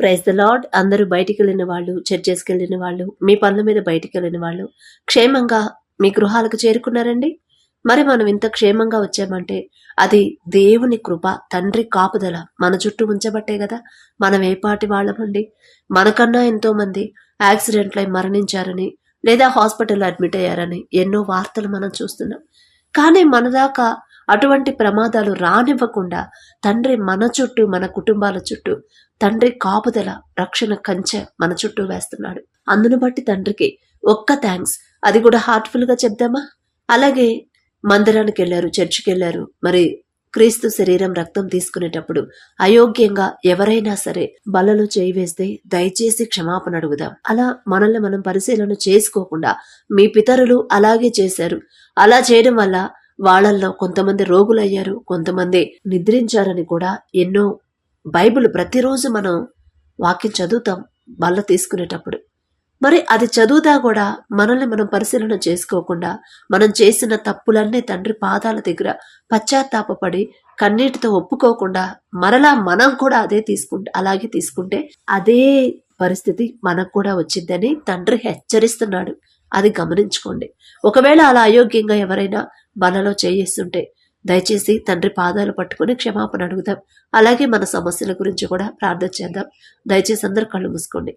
Praise the lord అందరూ బయటికి వెళ్ళిన వాళ్ళు చర్చెస్కి వెళ్ళిన వాళ్ళు మీ పనుల మీద బయటికి వెళ్ళిన వాళ్ళు క్షేమంగా మీ గృహాలకు చేరుకున్నారండి? మరి మనం ఇంత క్షేమంగా వచ్చామంటే అది దేవుని కృప తండ్రి కాపుదల మన చుట్టూ ఉంచబట్టే కదా. మనం ఏ పాటి వాళ్ళమండి? మనకన్నా ఎంతో మంది యాక్సిడెంట్లై మరణించారని లేదా హాస్పిటల్ అడ్మిట్ అయ్యారని ఎన్నో వార్తలు మనం చూస్తున్నాం. కానీ మనదాకా అటువంటి ప్రమాదాలు రానివ్వకుండా తండ్రి మన చుట్టూ మన కుటుంబాల చుట్టూ తండ్రి కాపుదల రక్షణ కంచె మన చుట్టూ వేస్తున్నాడు. అందును బట్టి తండ్రికి ఒక్క థ్యాంక్స్ అది కూడా హార్ట్ఫుల్గా చెప్దామా? అలాగే మందిరానికి వెళ్ళారు చర్చికి వెళ్ళారు. మరి క్రీస్తు శరీరం రక్తం తీసుకునేటప్పుడు అయోగ్యంగా ఎవరైనా సరే బలలో చేయి వేస్తే దయచేసి క్షమాపణ అడుగుదాం. అలా మనల్ని మనం పరిశీలన చేసుకోకుండా మీ పితరులు అలాగే చేశారు. అలా చేయడం వల్ల వాళ్ళల్లో కొంతమంది రోగులయ్యారు కొంతమంది నిద్రించారని కూడా ఎన్నో బైబిల్ ప్రతిరోజు మనం వాక్యం చదువుతాం బల్ల తీసుకునేటప్పుడు. మరి అది చదువుతా కూడా మనల్ని మనం పరిశీలన చేసుకోకుండా మనం చేసిన తప్పులన్నీ తండ్రి పాదాల దగ్గర పశ్చాత్తాపడి కన్నీటితో ఒప్పుకోకుండా మరలా మనం కూడా అదే తీసుకుంటే అలాగే తీసుకుంటే అదే పరిస్థితి మనకు కూడా వచ్చిందని తండ్రి హెచ్చరిస్తున్నాడు. అది గమనించుకోండి. ఒకవేళ అలా అయోగ్యంగా ఎవరైనా మనలో చేయిస్తుంటే దయచేసి తండ్రి పాదాలు పట్టుకుని క్షమాపణ అడుగుదాం. అలాగే మన సమస్యల గురించి కూడా ప్రార్థన చేద్దాం. దయచేసి అందరు కళ్ళు మూసుకోండి.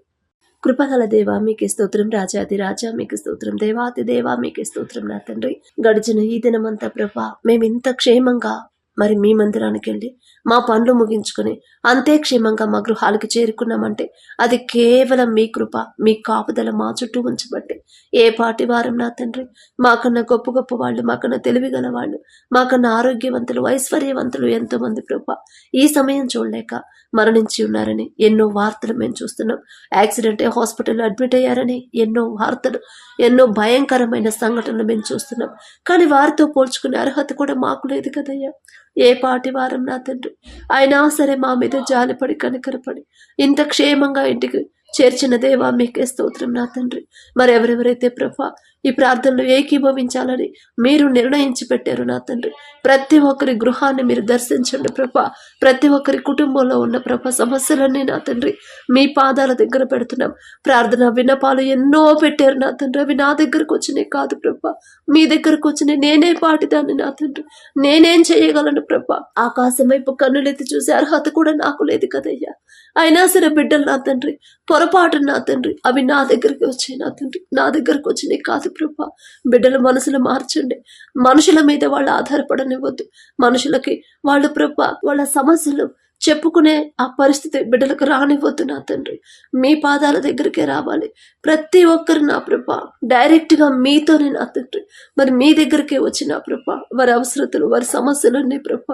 కృపగల దేవా మీకే స్తోత్రం రాజాది రాజా మీకు స్తోత్రం దేవాతి దేవా మీకే స్తోత్రం నా తండ్రి. గడిచిన ఈ దినమంతా ప్రభా మేము ఇంత క్షేమంగా మరి మీ మందిరానికి వెళ్ళి మా పనులు ముగించుకుని అంతే క్షేమంగా మా గృహాలకు చేరుకున్నామంటే అది కేవలం మీ కృప మీ కాపుదల మా చుట్టూ ఉంచబట్టే. ఏ పాటి వారం నా తండ్రి మాకన్నా గొప్ప గొప్ప వాళ్ళు మాకన్నా తెలివిగల వాళ్ళు మాకన్నా ఆరోగ్యవంతులు ఐశ్వర్యవంతులు ఎంతో మంది ప్రభా. ఈ సమయం చూడలేక మరణించి ఉన్నారని ఎన్నో వార్తలు మేము చూస్తున్నాం. యాక్సిడెంట్ హాస్పిటల్ హాస్పిటల్లో అడ్మిట్ అయ్యారని ఎన్నో వార్తలు ఎన్నో భయంకరమైన సంఘటనలు మేము చూస్తున్నాం. కానీ వారితో పోల్చుకునే అర్హత కూడా మాకు లేదు కదయ్యా. ఏ పాటి వారం నా తండ్రి? అయినా సరే మా మీద జాలిపడి కనికరపడి ఇంత క్షేమంగా ఇంటికి చేర్చిన దేవా మీకే స్తోత్రం నా తండ్రి. మరి ఎవరెవరైతే ప్రభా ఈ ప్రార్థనలు ఏకీభవించాలని మీరు నిర్ణయించి పెట్టారు నా తండ్రి. ప్రతి ఒక్కరి గృహాన్ని మీరు దర్శించండి ప్రభా. ప్రతి ఒక్కరి కుటుంబంలో ఉన్న ప్రభ సమస్యలన్నీ నా తండ్రి. మీ పాదాల దగ్గర పెడుతున్నాం. ప్రార్థన విన్నపాలు ఎన్నో పెట్టారు నా తండ్రి. అవి నా దగ్గరకు వచ్చినాయి కాదు ప్రభా. మీ దగ్గరకు వచ్చినాయి నేనే పాటిదాన్ని నా తండ్రి. నేనేం చేయగలను ప్రభా? ఆకాశం వైపు కన్నులెత్తి చూసే అర్హత కూడా నాకు లేదు కదయ్యా. అయినా సరే బిడ్డలు నా తండ్రి పొరపాటు నా తండ్రి అవి నా దగ్గరికి వచ్చాయి నా తండ్రి. నా దగ్గరకు వచ్చినాయి కాదు ప్రభా. బిడ్డల మనసులు మార్చండి. మనుషుల మీద వాళ్ళు ఆధారపడనివ్వద్దు. మనుషులకి వాళ్ళు ప్రభా వాళ్ళ సమస్యలు చెప్పుకునే ఆ పరిస్థితి బిడ్డలకు రానివ్వద్దు నా తండ్రి. మీ పాదాల దగ్గరికే రావాలి. ప్రతి ఒక్కరు నా ప్రభ డైరెక్ట్గా మీతోనే నా తండ్రి. మరి మీ దగ్గరికే వచ్చి నా ప్రభ వారి అవసరతలు వారి సమస్యలన్నీ ప్రభ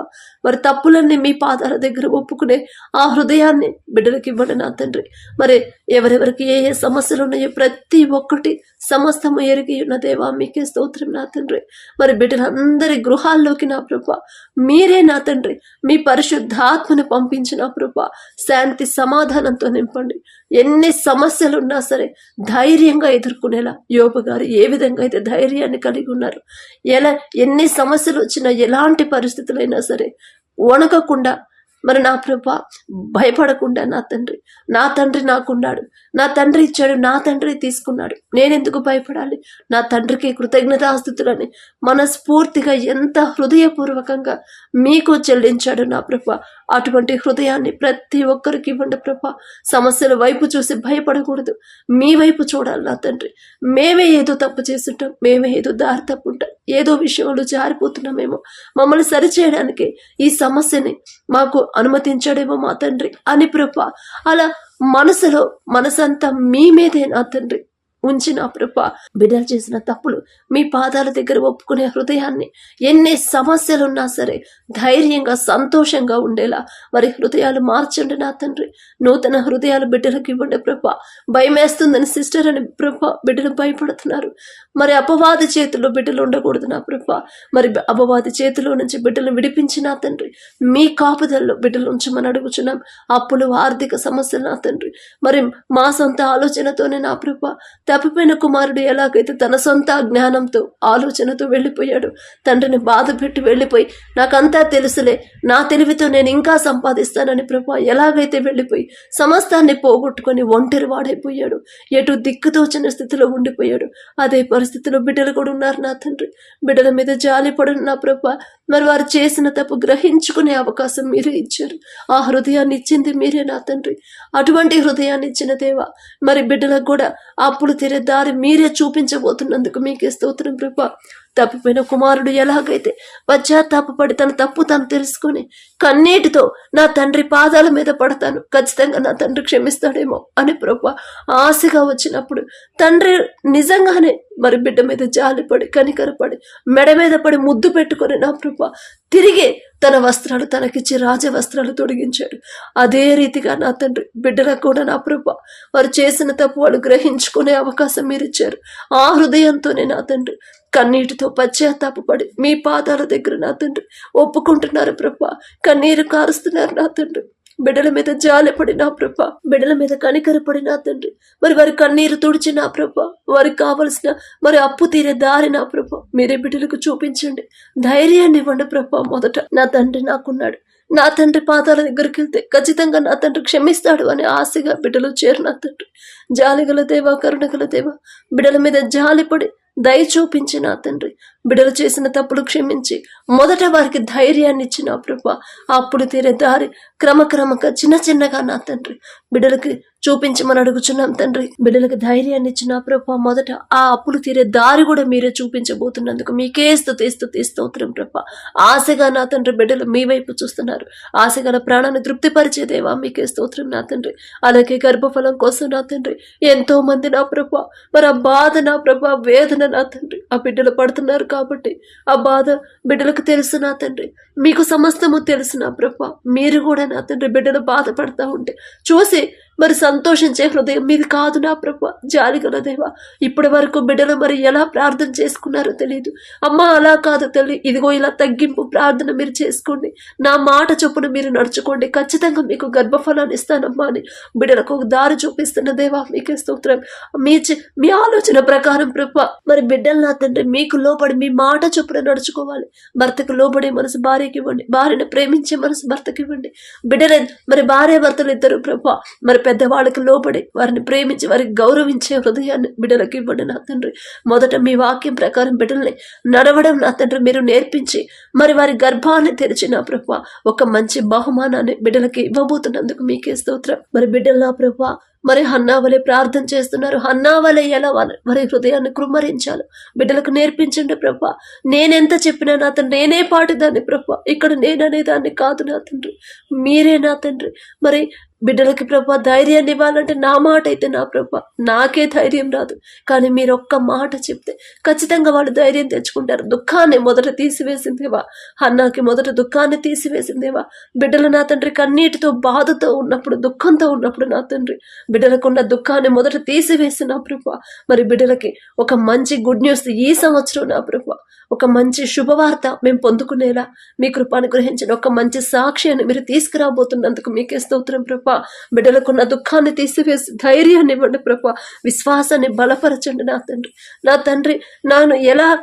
వారి తప్పులన్నీ మీ పాదాల దగ్గర ఒప్పుకునే ఆ హృదయాన్ని బిడ్డలకు ఇవ్వండి నా తండ్రి. మరి ఎవరెవరికి ఏ ఏ సమస్యలు ఉన్నాయో ప్రతి ఒక్కటి సమస్తము ఎరిగి ఉన్న దేవా మీకే స్తోత్రం నా తండ్రి. మరి బిడ్డలందరి గృహాల్లోకి నా ప్రభ మీరే నా తండ్రి. మీ పరిశుద్ధాత్మను పంపించిన ప్రభ శాంతి సమాధానంతో నింపండి. ఎన్ని సమస్యలు ఉన్నా సరే ధైర్యంగా ఎదుర్కొనేలా. యోగ గారు ఏ విధంగా అయితే ధైర్యాన్ని కలిగి ఉన్నారు ఎలా ఎన్ని సమస్యలు వచ్చినా ఎలాంటి పరిస్థితులైనా సరే వణకకుండా మరి నా ప్రభ భయపడకుండా నా తండ్రి నా తండ్రి నాకున్నాడు. నా తండ్రి ఇచ్చాడు నా తండ్రి తీసుకున్నాడు. నేనెందుకు భయపడాలి? నా తండ్రికి కృతజ్ఞతాస్థుతులని మనస్ఫూర్తిగా ఎంత హృదయపూర్వకంగా మీకు చెల్లించాడు నా ప్రభ. అటువంటి హృదయాన్ని ప్రతి ఒక్కరికి ఇవ్వండి ప్రభ. సమస్యల వైపు చూసి భయపడకూడదు. మీ వైపు చూడాలి నా తండ్రి. మేమే ఏదో తప్పు చేస్తుంటాం మేమే ఏదో దారి తప్పుంటాం. ఏదో విషయంలో జారిపోతున్నామేమో. మమ్మల్ని సరిచేయడానికి ఈ సమస్యని మాకు అనుమతించాడేమో మా తండ్రి. అని ప్రభ అలా మనసులో మనసంతా మీ మీదే నా తండ్రి. ఉంచి నా బిడ్డలు చేసిన తప్పులు మీ పాదాల దగ్గర ఒప్పుకునే హృదయాన్ని ఎన్ని సమస్యలున్నా సరే ధైర్యంగా సంతోషంగా ఉండేలా వారి హృదయాలు మార్చండి నా తండ్రి. నూతన హృదయాలు బిడ్డలకు ఇవ్వండి ప్రభా. భయమేస్తుందని సిస్టర్ అని ప్రభా బిడ్డలు భయపడుతున్నారు. మరి అపవాది చేతిలో బిడ్డలు ఉండకూడదు నా ప్రభా. మరి అపవాది చేతిలో నుంచి బిడ్డలను విడిపించి నా తండ్రి. మీ కాపుదల్లో బిడ్డలు ఉంచమని అడుగుచున్నాం. అప్పులు ఆర్థిక సమస్యలు నా తండ్రి. మరి మా సొంత ఆలోచనతోనే నా ప్రభా తప్పిపోయిన కుమారుడు ఎలాగైతే తన సొంత జ్ఞానంతో ఆలోచనతో వెళ్ళిపోయాడు తండ్రిని బాధ పెట్టి వెళ్ళిపోయి నాకంతా తెలుసులే నా తెలివితో నేను ఇంకా సంపాదిస్తానని ప్రభా ఎలాగైతే వెళ్ళిపోయి సమస్తాన్ని పోగొట్టుకొని ఒంటరి వాడైపోయాడు ఎటు దిక్కుతోచిన స్థితిలో ఉండిపోయాడు అదే పరిస్థితిలో బిడ్డలు కూడా ఉన్నారు నా తండ్రి. బిడ్డల మీద జాలి పడును నా ప్రభా మరి వారు చేసిన తప్పు గ్రహించుకునే అవకాశం మీరే ఇచ్చారు. ఆ హృదయాన్ని ఇచ్చింది మీరే నా తండ్రి. అటువంటి హృదయాన్ని ఇచ్చిన దేవా మరి బిడ్డలకు కూడా అప్పులు తీరే దారి మీరే చూపించబోతున్నందుకు మీకే స్తోత్రం ప్రభా. తప్పిపోయిన కుమారుడు ఎలాగైతే పశ్చాత్తాపడి తన తప్పు తను తెలుసుకొని కన్నీటితో నా తండ్రి పాదాల మీద పడతాను ఖచ్చితంగా నా తండ్రి క్షమిస్తాడేమో అని ప్రభు ఆశగా వచ్చినప్పుడు తండ్రి నిజంగానే మరి బిడ్డ మీద జాలిపడి కనికరపడి మెడ మీద పడి ముద్దు పెట్టుకొని నా ప్రభు తిరిగి తన వస్త్రాలు తనకిచ్చి రాజ వస్త్రాలు తొడిగించాడు. అదే రీతిగా నా తండ్రి బిడ్డలకు కూడా నా ప్రభా వారు చేసిన తప్పు వాళ్ళు గ్రహించుకునే అవకాశం మీరు ఇచ్చారు. ఆ హృదయంతోనే నా తండ్రి కన్నీటితో పశ్చాత్తాపడి మీ పాదాల దగ్గర నా తండ్రి ఒప్పుకుంటున్నారు ప్రభా. కన్నీరు కారుస్తున్నారు నా తండ్రి. బిడ్డల మీద జాలిపడి నా ప్రభ. బిడ్డల మీద కనికరపడి నా తండ్రి. మరి వారి కన్నీరు తుడిచి నా ప్రభ. వారికి కావలసిన మరి అప్పు తీరే దారి నా ప్రభ. మీరే బిడ్డలకు చూపించండి. ధైర్యాన్ని ఇవ్వండి ప్రభ మొదట. నా తండ్రి నాకున్నాడు. నా తండ్రి పాదాల దగ్గరికి వెళ్తే ఖచ్చితంగా నా తండ్రి క్షమిస్తాడు అని ఆశగా బిడ్డలు చేరు నా తండ్రి. జాలిగల దేవా కరుణగల దేవా. బిడ్డల మీద జాలిపడి దయ చూపించి నా తండ్రి. బిడ్డలు చేసిన తప్పులు క్షమించి మొదట వారికి ధైర్యాన్ని ఇచ్చిన ప్రభ. అప్పుడు తీరే దారి క్రమక్రమంగా చిన్న చిన్నగా నా తండ్రి. బిడ్డలకి చూపించమని అడుగుచున్నాం తండ్రి. బిడ్డలకు ధైర్యాన్ని ఇచ్చిన ప్రభ మొదట ఆ అప్పులు తీరే దారి కూడా మీరే చూపించబోతున్నందుకు మీకే స్థుతి స్థుతి స్తోత్రం ప్రభ. ఆశగా నా తండ్రి బిడ్డలు మీ వైపు చూస్తున్నారు. ఆశగల ప్రాణాన్ని తృప్తిపరిచేదేవా మీకే స్తోత్రం నా తండ్రి. అలాగే గర్భఫలం కోసం నా తండ్రి. ఎంతో మంది నా ప్రభ మరి ఆ బాధ నా ప్రభ వేదన నా తండ్రి. ఆ బిడ్డలు పడుతున్నారు కాబట్టి ఆ బాధ బిడ్డలకు తెలుసు నా తండ్రి. మీకు సమస్తము తెలుసు నా ప్రభ. మీరు కూడా నా తండ్రి బిడ్డలు బాధపడతా ఉంటే చూసి మరి సంతోషించే హృదయం మీది కాదు నా ప్రభు జాలిగల దేవా. ఇప్పటి వరకు బిడ్డలు మరి ఎలా ప్రార్థన చేసుకున్నారో తెలియదు అమ్మ అలా కాదు తల్లి ఇదిగో ఇలా తగ్గింపు ప్రార్థన మీరు చేసుకోండి. నా మాట చొప్పున మీరు నడుచుకోండి. ఖచ్చితంగా మీకు గర్భఫలాన్ని ఇస్తానమ్మా అని బిడ్డలకు ఒక దారి చూపిస్తున్న దేవా మీకే స్తోత్రం. మీ మీ ఆలోచన ప్రకారం ప్రభ మరి బిడ్డలు నా తండ్రి మీకు లోబడి మీ మాట చొప్పున నడుచుకోవాలి. భర్తకు లోబడే మనసు భార్యకి ఇవ్వండి. భార్యను ప్రేమించే మనసు భర్తకి ఇవ్వండి. బిడ్డలే మరి భార్య భర్తలు ఇద్దరు ప్రభు మరి పెద్దవాళ్ళకి లోబడి వారిని ప్రేమించి వారికి గౌరవించే హృదయాన్ని బిడ్డలకు ఇవ్వండి నా తండ్రి. మొదట మీ వాక్యం ప్రకారం బిడ్డల్ని నడవడం నా తండ్రి మీరు నేర్పించి మరి వారి గర్భాన్ని తెరిచి నా ప్రభు ఒక మంచి బహుమానాన్ని బిడ్డలకి ఇవ్వబోతున్నందుకు మీకే స్తోత్రం. మరి బిడ్డలు నా ప్రభు మరి హన్నావలే ప్రార్థన చేస్తున్నారు. హన్నావలే ఎలా వారి మరి హృదయాన్ని కృమ్మరించాలి బిడ్డలకు నేర్పించండి ప్రభా నేనెంత చెప్పినా నా తండ్రి నేనే పాటిదాన్ని ప్రభా ఇక్కడ నేననే దాన్ని కాదు నా తండ్రి. మీరే నా తండ్రి. మరి బిడ్డలకి ప్రభా ధైర్యాన్ని ఇవ్వాలంటే నా మాట అయితే నా ప్రభా. నాకే ధైర్యం రాదు. కానీ మీరు ఒక్క మాట చెప్తే ఖచ్చితంగా వాళ్ళు ధైర్యం తెచ్చుకుంటారు. దుఃఖాన్ని మొదట తీసివేసిందేవా అన్నాకి మొదట దుఃఖాన్ని తీసివేసిందేవా బిడ్డలు నా తండ్రి కన్నీటితో బాధతో ఉన్నప్పుడు దుఃఖంతో ఉన్నప్పుడు నా తండ్రి బిడ్డలకున్న దుఃఖాన్ని మొదట తీసివేసి నా ప్రభా. మరి బిడ్డలకి ఒక మంచి గుడ్ న్యూస్ ఈ సంవత్సరం నా ప్రభా. ఒక మంచి శుభవార్త మేము పొందుకునేలా మీ కృప అనుగ్రహించిన ఒక మంచి సాక్ష్యాన్ని మీరు తీసుకురాబోతున్నందుకు మీకే స్తోత్రం ప్రభ. బిడ్డలకున్న దుఃఖాన్ని తీసివేసి ధైర్యాన్ని ఇవ్వండి ప్రభా. విశ్వాసాన్ని బలపరచండి నా తండ్రి. నా తండ్రి నాను ఎలా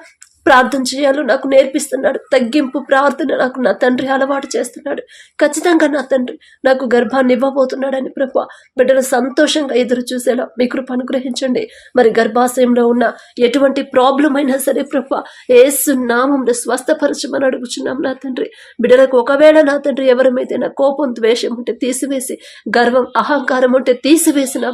ప్రార్థన చేయాలో నాకు నేర్పిస్తున్నాడు. తగ్గింపు ప్రార్థన నాకు నా తండ్రి అలవాటు చేస్తున్నాడు. ఖచ్చితంగా నా తండ్రి నాకు గర్భాన్ని ఇవ్వబోతున్నాడని ప్రభు బిడ్డలు సంతోషంగా ఎదురు చూసేలా మీ కృప అనుగ్రహించండి. మరి గర్భాశయంలో ఉన్న ఎటువంటి ప్రాబ్లం అయినా సరే ప్రభు ఏసు నామంలో స్వస్థపరచమని అడుగుచున్నాం నా తండ్రి. బిడ్డలకు ఒకవేళ నా తండ్రి ఎవరి మీదైనా కోపం ద్వేషం ఉంటే తీసివేసి గర్వం అహంకారం ఉంటే తీసివేసి నా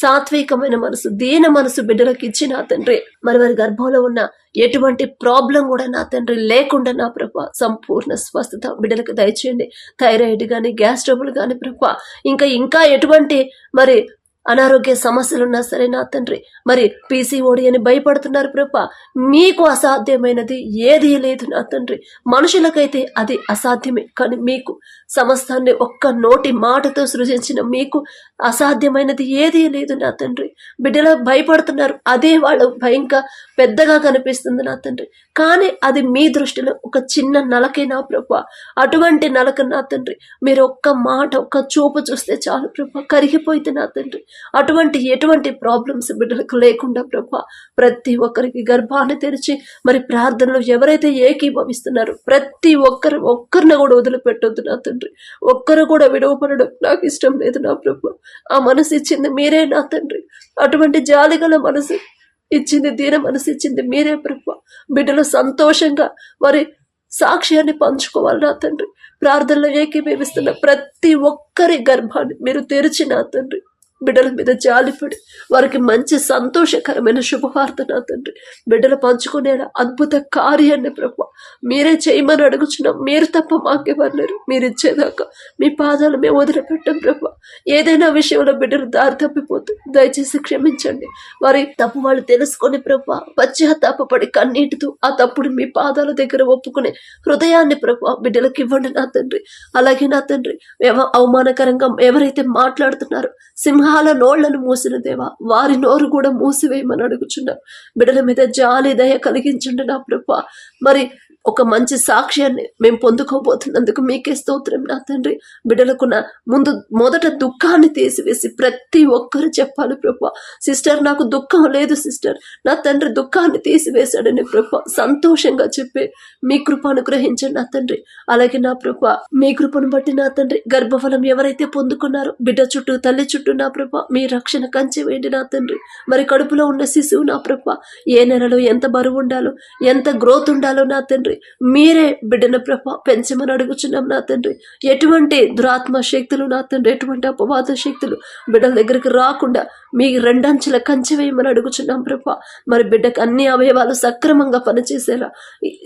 సాత్వికమైన మనసు దీన మనసు బిడ్డలకు ఇచ్చి నా తండ్రి. మరి వారి గర్భంలో ఉన్న ఎటువంటి ప్రాబ్లం కూడా నా తండ్రి లేకుండా నా ప్రభా సంపూర్ణ స్వస్థత బిడ్డలకు దయచేయండి. థైరాయిడ్ కానీ గ్యాస్ ట్రబుల్ కానీ ప్రభా ఇంకా ఇంకా ఎటువంటి మరి అనారోగ్య సమస్యలు ఉన్నా సరే నా తండ్రి. మరి పీసీఓడి అని భయపడుతున్నారు ప్రభా. మీకు అసాధ్యమైనది ఏదీ లేదు నా తండ్రి. మనుషులకైతే అది అసాధ్యమే. కానీ మీకు సమస్తాన్ని ఒక్క నోటి మాటతో సృజించిన మీకు అసాధ్యమైనది ఏదీ లేదు నా తండ్రి. బిడ్డలు భయపడుతున్నారు. అదే వాళ్ళ భయంగా పెద్దగా కనిపిస్తుంది నా తండ్రి. కానీ అది మీ దృష్టిలో ఒక చిన్న నలకే నా ప్రభా? అటువంటి నలక నా తండ్రి. మీరు ఒక్క మాట ఒక్క చూపు చూస్తే చాలు ప్రభా. కరిగిపోయింది నా తండ్రి. అటువంటి ఎటువంటి ప్రాబ్లమ్స్ బిడ్డలకు లేకుండా ప్రభా ప్రతి ఒక్కరికి గర్భాన్ని తెరిచి మరి ప్రార్థనలు ఎవరైతే ఏకీభవిస్తున్నారో ప్రతి ఒక్కరు ఒక్కరిని కూడా వదిలిపెట్టొద్దు నా తండ్రి. ఒక్కరు కూడా విడవపడడం నాకు ఇష్టం లేదు నా ప్రభు. ఆ మనసు ఇచ్చింది మీరే నా తండ్రి. అటువంటి జాలిగల మనసు ఇచ్చింది దీన మనసు ఇచ్చింది మీరే ప్రభు. బిడ్డలు సంతోషంగా మరి సాక్ష్యాన్ని పంచుకోవాలి నా తండ్రి. ప్రార్థనలో ఏకీభవిస్తున్న ప్రతి ఒక్కరి గర్భాన్ని మీరు తెరిచి నా తండ్రి. బిడ్డల మీద జాలిపడి వారికి మంచి సంతోషకరమైన శుభవార్త నా తండ్రి. బిడ్డలు పంచుకునేలా అద్భుత కార్యాన్ని ప్రభు మీరే చేయమని అడుగుచున్నాం. మీరు తప్ప మాకేవర్లేరు మీరు ఇచ్చేదాకా మీ పాదాలు మేము వదిలిపెట్టాం ప్రభు. ఏదైనా విషయంలో బిడ్డలు దారి తప్పిపోతే దయచేసి క్షమించండి. వారి తప్పు వాళ్ళు తెలుసుకొని ప్రభు పశ్చాత్తాపడి కన్నీటితో ఆ తప్పుడు మీ పాదాల దగ్గర ఒప్పుకునే హృదయాన్ని ప్రభు బిడ్డలకు ఇవ్వండి నా తండ్రి. అలాగే నా తండ్రి అవమానకరంగా ఎవరైతే మాట్లాడుతున్నారో సింహాల నోళ్ళను మూసిన దేవా వారి నోరు కూడా మూసివేయమని అడుగుచున్నాం బిడ్డల మీద జాలి దయ కలిగించండి నా ప్రభా. మరి ఒక మంచి సాక్ష్యాన్ని మేము పొందుకోబోతున్నందుకు మీకే స్తోత్రం నా తండ్రి. బిడ్డలకున్న ముందు మొదట దుఃఖాన్ని తీసివేసి ప్రతి ఒక్కరు చెప్పాలి ప్రభు. సిస్టర్ నాకు దుఃఖం లేదు సిస్టర్. నా తండ్రి దుఃఖాన్ని తీసివేశాడని ప్రభు. సంతోషంగా చెప్పే మీ కృప అనుగ్రహించండి నా తండ్రి. అలాగే నా ప్రభు మీ కృపను బట్టి నా తండ్రి గర్భఫలం ఎవరైతే పొందుకున్నారో బిడ్డ చుట్టూ తల్లి చుట్టూ నా ప్రభ మీ రక్షణ కంచి వేయండి నా తండ్రి. మరి కడుపులో ఉన్న శిశువు నా ప్రభ ఏ నెలలో ఎంత బరువు ఉండాలో ఎంత గ్రోత్ ఉండాలో నా తండ్రి మీరే బిడ్డన ప్రభ పెంచమని అడుగుచున్నాం నా తండ్రి. ఎటువంటి దురాత్మ శక్తులు నా తండ్రి ఎటువంటి అపవాద శక్తులు బిడ్డల దగ్గరికి రాకుండా మీ రెండంచెల కంచె వేయమని అడుగుచున్నాం ప్రభ. మరి బిడ్డకు అన్ని అవయవాలు సక్రమంగా పనిచేసేలా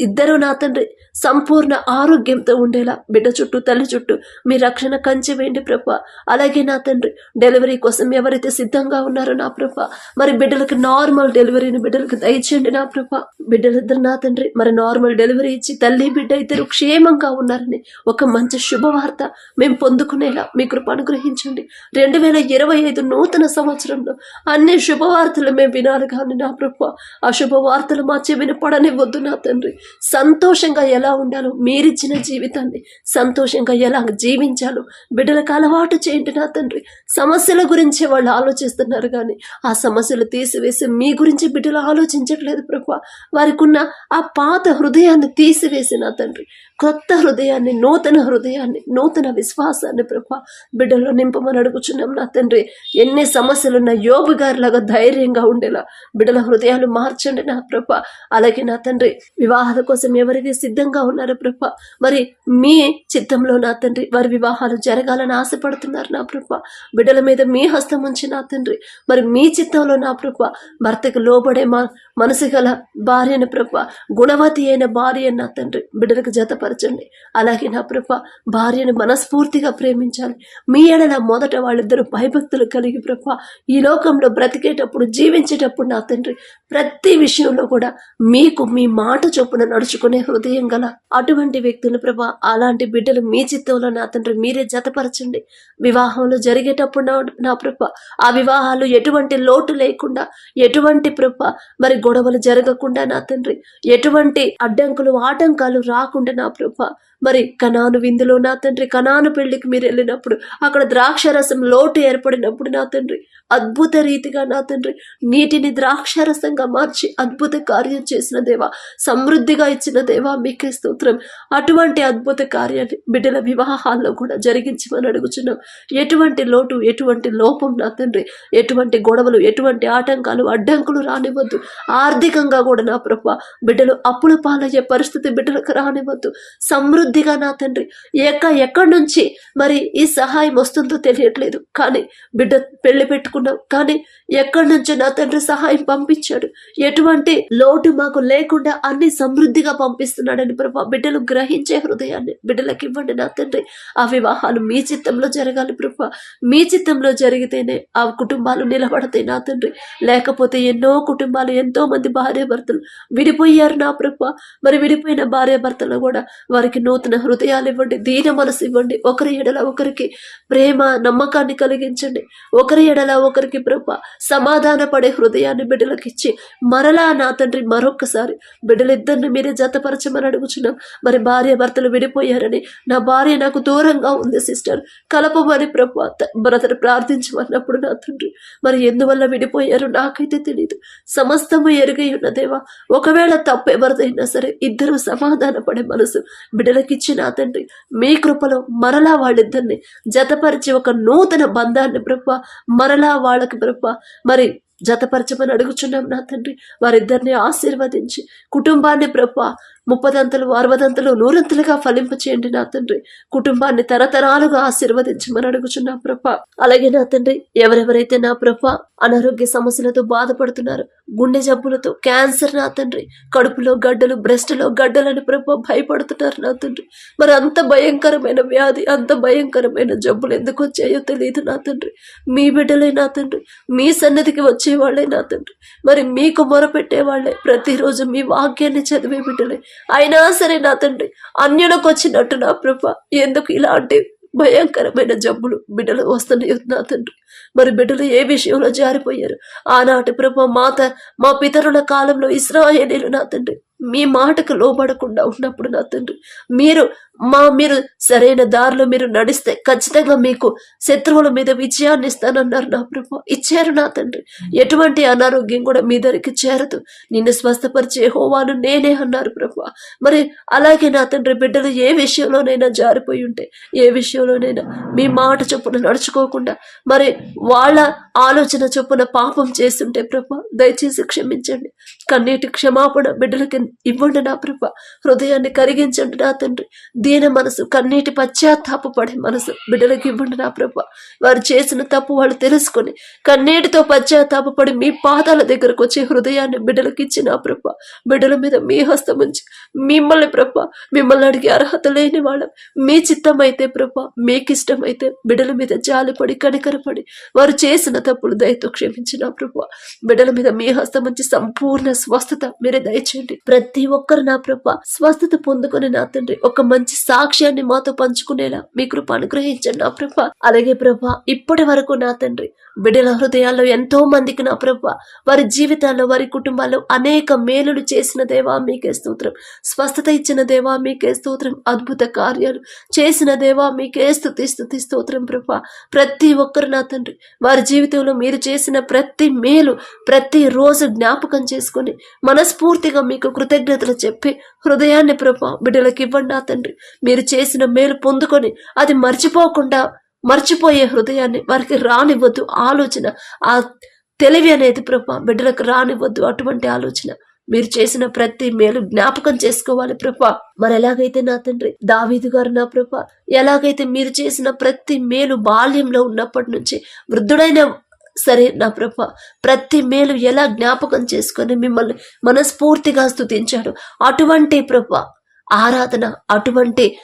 ఇద్దరు నా తండ్రి సంపూర్ణ ఆరోగ్యంతో ఉండేలా బిడ్డ చుట్టూ తల్లి చుట్టూ మీ రక్షణ కంచె వేయండి ప్రభ. అలాగే నా తండ్రి డెలివరీ కోసం ఎవరైతే సిద్ధంగా ఉన్నారో నా ప్రభ మరి బిడ్డలకు నార్మల్ డెలివరీని బిడ్డలకు దయచేయండి నా ప్రభ. బిడ్డలిద్దరు నా తండ్రి మరి నార్మల్ డెలివరీ ఇచ్చి తల్లి బిడ్డ ఇద్దరు క్షేమంగా ఉన్నారని ఒక మంచి శుభవార్త మేము పొందుకునేలా మీ కృప అనుగ్రహించండి. రెండు వేల ఇరవై ఐదు నూతన సంవత్సరంలో అన్ని శుభవార్తలు మేము వినాలి కానీ నా ప్రభు ఆ శుభవార్తలు మా చెవిని పడనివ్వద్దు నా తండ్రి. సంతోషంగా ఎలా ఉండాలో మీరిచ్చిన జీవితాన్ని సంతోషంగా ఎలా జీవించాలో బిడ్డలకు అలవాటు చేయండి నా తండ్రి. సమస్యల గురించి వాళ్ళు ఆలోచిస్తున్నారు కానీ ఆ సమస్యలు తీసివేసి మీ గురించి బిడ్డలు ఆలోచించట్లేదు ప్రభు. వారికి ఉన్న ఆ పాత హృదయాన్ని తీసివేసి నా తండ్రి. కొత్త హృదయాన్ని నూతన హృదయాన్ని నూతన విశ్వాసాన్ని ప్రభా బిడ్డలో నింపమని అడుగుచున్నాం నా తండ్రి. ఎన్ని సమస్యలున్న యోబు గారిలాగా ధైర్యంగా ఉండేలా బిడ్డల హృదయాలు మార్చండి నా ప్రభ. అలాగే నా తండ్రి వివాహాల కోసం ఎవరైతే సిద్ధంగా ఉన్నారో ప్రభ మరి మీ చిత్తంలో నా తండ్రి వారి వివాహాలు జరగాలని ఆశపడుతున్నారు నా ప్రభ. బిడ్డల మీద మీ హస్తం ఉంచి నా తండ్రి. మరి మీ చిత్తంలో నా ప్రభ భర్తకు లోబడే మా మనసు గల భార్యను ప్రభ గుణవతి అయిన భార్య నా తండ్రి బిడ్డలకు జతపరచండి. అలాగే నా ప్రభ భార్యను మనస్ఫూర్తిగా ప్రేమించాలి. మీ ఎడల మొదట వాళ్ళిద్దరూ భయభక్తులు కలిగి ప్రభ ఈ లోకంలో బ్రతికేటప్పుడు జీవించేటప్పుడు నా తండ్రి ప్రతి విషయంలో కూడా మీకు మీ మాట చొప్పున నడుచుకునే హృదయం గల అటువంటి వ్యక్తులు ప్రభ అలాంటి బిడ్డలు మీ చిత్తంలో నా తండ్రి మీరే జతపరచండి. వివాహంలో జరిగేటప్పుడు నా నా ప్రభ ఆ వివాహాలు ఎటువంటి లోటు లేకుండా ఎటువంటి ప్రభ మరి గొడవలు జరగకుండా నా తండ్రి ఎటువంటి అడ్డంకులు ఆటంకాలు రాకుండా నా ప్రభ. మరి కనాను విందులో నా తండ్రి కనాను పెళ్ళికి మీరు వెళ్ళినప్పుడు అక్కడ ద్రాక్షరసం లోటు ఏర్పడినప్పుడు నా తండ్రి అద్భుత రీతిగా నా తండ్రి నీటిని ద్రాక్షారసంగా మార్చి అద్భుత కార్యం చేసిన దేవా సమృద్ధిగా ఇచ్చిన దేవా మీకే స్తోత్రం. అటువంటి అద్భుత కార్యాన్ని బిడ్డల వివాహాల్లో కూడా జరిగించమని అడుగుచున్నాం. ఎటువంటి లోటు ఎటువంటి లోపం నా తండ్రి ఎటువంటి గొడవలు ఎటువంటి ఆటంకాలు అడ్డంకులు రానివ్వద్దు. ఆర్థికంగా కూడా నా ప్రభు బిడ్డలు అప్పుల పాలయ్యే పరిస్థితి బిడ్డలకు రానివ్వద్దు. సమృద్ధిగా నా తండ్రి ఎక్క ఎక్కడి నుంచి మరి ఈ సహాయం వస్తుందో తెలియట్లేదు. కానీ బిడ్డ పెళ్ళి పెట్టుకుని కానీ ఎక్కడి నుంచో నా తండ్రి సహాయం పంపించాడు? ఎటువంటి లోటు మాకు లేకుండా అన్ని సమృద్ధిగా పంపిస్తున్నాడని ప్రభా బిడ్డలు గ్రహించే హృదయాన్ని బిడ్డలకు ఇవ్వండి నా తండ్రి. ఆ వివాహాలు మీ చిత్తంలో జరగాలి ప్రభా. మీ చిత్తంలో జరిగితేనే ఆ కుటుంబాలు నిలబడతాయి నా తండ్రి. లేకపోతే ఎన్నో కుటుంబాలు ఎంతో మంది భార్య భర్తలు విడిపోయారు నా ప్రభా. మరి విడిపోయిన భార్య భర్తలు కూడా వారికి నూతన హృదయాలు ఇవ్వండి దీన మనసు ఇవ్వండి. ఒకరి ఎడల ఒకరికి ప్రేమ నమ్మకాన్ని కలిగించండి. ఒకరి ఎడల ఒకరికి ప్రభ సమాధాన పడే హృదయాన్ని బిడ్డలకు ఇచ్చి మరలా నా తండ్రి మరొక్కసారి బిడ్డలిద్దరిని మీరే జతపరచమని అడుగుచున్నాం మరి భార్య భర్తలు విడిపోయారని నా భార్య నాకు దూరంగా ఉంది సిస్టర్. కలపమని ప్రభు బ్రదర్ ప్రార్థించమన్నప్పుడు నా తండ్రి మరి ఎందువల్ల విడిపోయారు నాకైతే తెలియదు సమస్తము ఎరుగై ఉన్న దేవా ఒకవేళ తప్పు ఎవరిదైనా సరే ఇద్దరు సమాధాన పడే మనసు బిడ్డలకిచ్చి నా తండ్రి మీ కృపలో మరలా వాళ్ళిద్దరిని జతపరిచి ఒక నూతన బంధాన్ని ప్రభ మరలా వాళ్ళకి ప్రభ. మరి జతపరచమని అడుగుచున్నాం నా తండ్రి. వారిద్దరిని ఆశీర్వదించి కుటుంబాన్ని ప్రభ ముప్పదంతలు అరవదంతలు నూరంతలుగా ఫలింపచేయండి నా తండ్రి. కుటుంబాన్ని తరతరాలుగా ఆశీర్వదించమని అడుగుచున్నా ప్రభ. అలాగే నా తండ్రి ఎవరెవరైతే నా ప్రభ అనారోగ్య సమస్యలతో బాధపడుతున్నారు గుండె జబ్బులతో క్యాన్సర్ నా తండ్రి కడుపులో గడ్డలు బ్రెస్ట్లో గడ్డలని ప్రభ భయపడుతున్నారు నా తండ్రి. మరి అంత భయంకరమైన వ్యాధి అంత భయంకరమైన జబ్బులు ఎందుకు వచ్చాయో తెలియదు నా తండ్రి. మీ బిడ్డలే నా తండ్రి మీ సన్నిధికి వచ్చేవాళ్ళే నా తండ్రి. మరి మీకు మొరపెట్టేవాళ్ళే ప్రతిరోజు మీ వాక్యాన్ని చదివే బిడ్డలే అయినా సరే నా తండ్రి అన్యులకు వచ్చినట్టు నా ప్రభ ఎందుకు ఇలాంటి భయంకరమైన జబ్బులు బిడ్డలు వస్తున్నాయి నా తండ్రి. మరి బిడ్డలు ఏ విషయంలో జారిపోయారు? ఆనాటి ప్రభ మాత మా పితరుల కాలంలో ఇస్రాయేలీలు నా తండ్రి. మీ మాటకు లోబడకుండా ఉన్నప్పుడు నా తండ్రి మీరు మా మీరు సరైన దారిలో మీరు నడిస్తే ఖచ్చితంగా మీకు శత్రువుల మీద విజయాన్ని ఇస్తానన్నారు నా ప్రభు. ఇచ్చారు నా తండ్రి. ఎటువంటి అనారోగ్యం కూడా మీ దగ్గరికి చేరదు. నిన్ను స్వస్థపరిచే హోవాను నేనే అన్నారు ప్రభు. మరి అలాగే నా తండ్రి బిడ్డలు ఏ విషయంలోనైనా జారిపోయి ఉంటే ఏ విషయంలోనైనా మీ మాట చొప్పున నడుచుకోకుండా మరి వాళ్ళ ఆలోచన చొప్పున పాపం చేస్తుంటే ప్రభు దయచేసి క్షమించండి. కన్నీటి క్షమాపణ బిడ్డలకి ఇవ్వండి నా ప్రభ. హృదయాన్ని కరిగించండి నా తండ్రి. దీన మనసు కన్నీటి పశ్చాత్తాపడే మనసు బిడ్డలకి ఇవ్వండి నా ప్రభ. వారు చేసిన తప్పు వాళ్ళు తెలుసుకొని కన్నీటితో పశ్చాత్తాపడి మీ పాదాల దగ్గరకు వచ్చి హృదయాన్ని బిడ్డలకి ఇచ్చి నా ప్రభ. బిడ్డల మీద మీ హస్తం ఉంచి మిమ్మల్ని ప్రభ మిమ్మల్ని అడిగే అర్హత లేని వాళ్ళం. మీ చిత్తం అయితే ప్రభ మీకు ఇష్టమైతే బిడ్డల మీద జాలిపడి కనికరపడి వారు చేసిన తప్పులు దయతో క్షమించిన ప్రభ. బిడ్డల మీద మీ హస్తం ఉంచి సంపూర్ణ స్వస్థత మీరే దయచేయండి. ప్రతి ఒక్కరు నా ప్రభ స్వస్థత పొందుకుని నా తండ్రి ఒక మంచి సాక్ష్యాన్ని మాతో పంచుకునేలా మీ కృప అనుగ్రహించండి నా ప్రభ. అలాగే ప్రభ ఇప్పటి వరకు నా తండ్రి బిడ్డల హృదయాల్లో ఎంతో మందికి నా ప్రభ వారి జీవితాల్లో వారి కుటుంబాల్లో అనేక మేలులు చేసిన దేవా మీకే స్తోత్రం. స్వస్థత ఇచ్చిన దేవా మీకే స్తోత్రం. అద్భుత కార్యాలు చేసిన దేవా మీకే స్థుతి స్థుతి స్తోత్రం ప్రభ. ప్రతి ఒక్కరు నా తండ్రి వారి జీవితంలో మీరు చేసిన ప్రతి మేలు ప్రతి రోజు జ్ఞాపకం చేసుకుని మనస్ఫూర్తిగా మీకు కృతజ్ఞతలు చెప్పి హృదయాన్ని ప్రభా బిడ్డలకు ఇవ్వండి నా తండ్రి. మీరు చేసిన మేలు పొందుకొని అది మర్చిపోకుండా మర్చిపోయే హృదయాన్ని వారికి రానివ్వద్దు ఆలోచన. ఆ తెలివి అనేది ప్రభా బిడ్డలకు రానివ్వద్దు అటువంటి ఆలోచన. మీరు చేసిన ప్రతి మేలు జ్ఞాపకం చేసుకోవాలి ప్రభా. మరి ఎలాగైతే నా తండ్రి దావీదు గారు నా ప్రభ ఎలాగైతే మీరు చేసిన ప్రతి మేలు బాల్యంలో ఉన్నప్పటి నుంచి వృద్ధుడైన సరే నా ప్రభ ప్రతి మేలు ఎలా జ్ఞాపకం చేసుకొని మిమ్మల్ని మనస్ఫూర్తిగా స్థుతించాడు అటువంటి ప్రభ ఆరాధన అటువంటి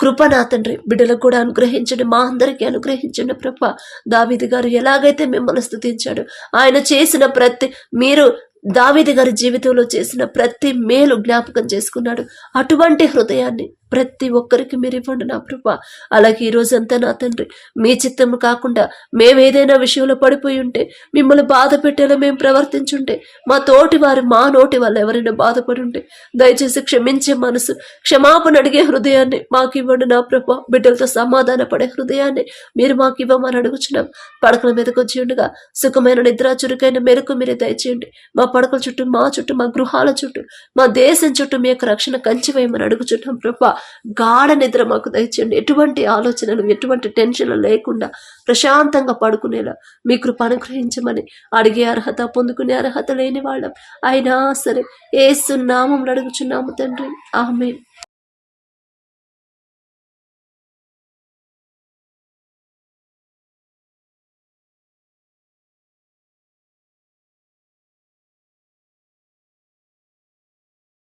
కృపనా తండ్రి. బిడ్డలకు కూడా అనుగ్రహించండి. మా అందరికీ అనుగ్రహించండి ప్రభ. దావిది గారు ఎలాగైతే మిమ్మల్ని స్థుతించాడు ఆయన చేసిన ప్రతి మీరు దావిది గారి జీవితంలో చేసిన ప్రతి మేలు జ్ఞాపకం చేసుకున్నాడు. అటువంటి హృదయాన్ని ప్రతి ఒక్కరికి మీరు ఇవ్వండి నా ప్రభ. అలాగే ఈ రోజంతా నా తండ్రి మీ చిత్తము కాకుండా మేమేదైనా విషయంలో పడిపోయి ఉంటే మిమ్మల్ని బాధ పెట్టేలా మేము ప్రవర్తించుంటే మా తోటి వారు మా నోటి వాళ్ళు ఎవరైనా బాధపడి ఉంటే దయచేసి క్షమించే మనసు క్షమాపణ అడిగే హృదయాన్ని మాకు ఇవ్వండి నా ప్రభ. బిడ్డలతో సమాధాన పడే హృదయాన్ని మీరు మాకు ఇవ్వమని అడుగుచున్నాం. పడకల మీదకి వచ్చి ఉండగా సుఖమైన నిద్ర చురుకైన మెరుకు మీరే దయచేయండి. మా పడకల చుట్టూ మా చుట్టూ మా గృహాల చుట్టూ మా దేశం చుట్టూ మీ యొక్క రక్షణ కంచివేయమని అడుగుచున్నాం ప్రభా. గాఢ నిద్ర మాకు దయచేయండి. ఎటువంటి ఆలోచనలు ఎటువంటి టెన్షన్లు లేకుండా ప్రశాంతంగా పడుకునేలా మీ కృప అనుగ్రహించమని అడిగే అర్హత పొందుకునే అర్హత లేని వాళ్ళం. అయినా సరే ఏసు నామం అడుగుచున్నాము తండ్రి. ఆమె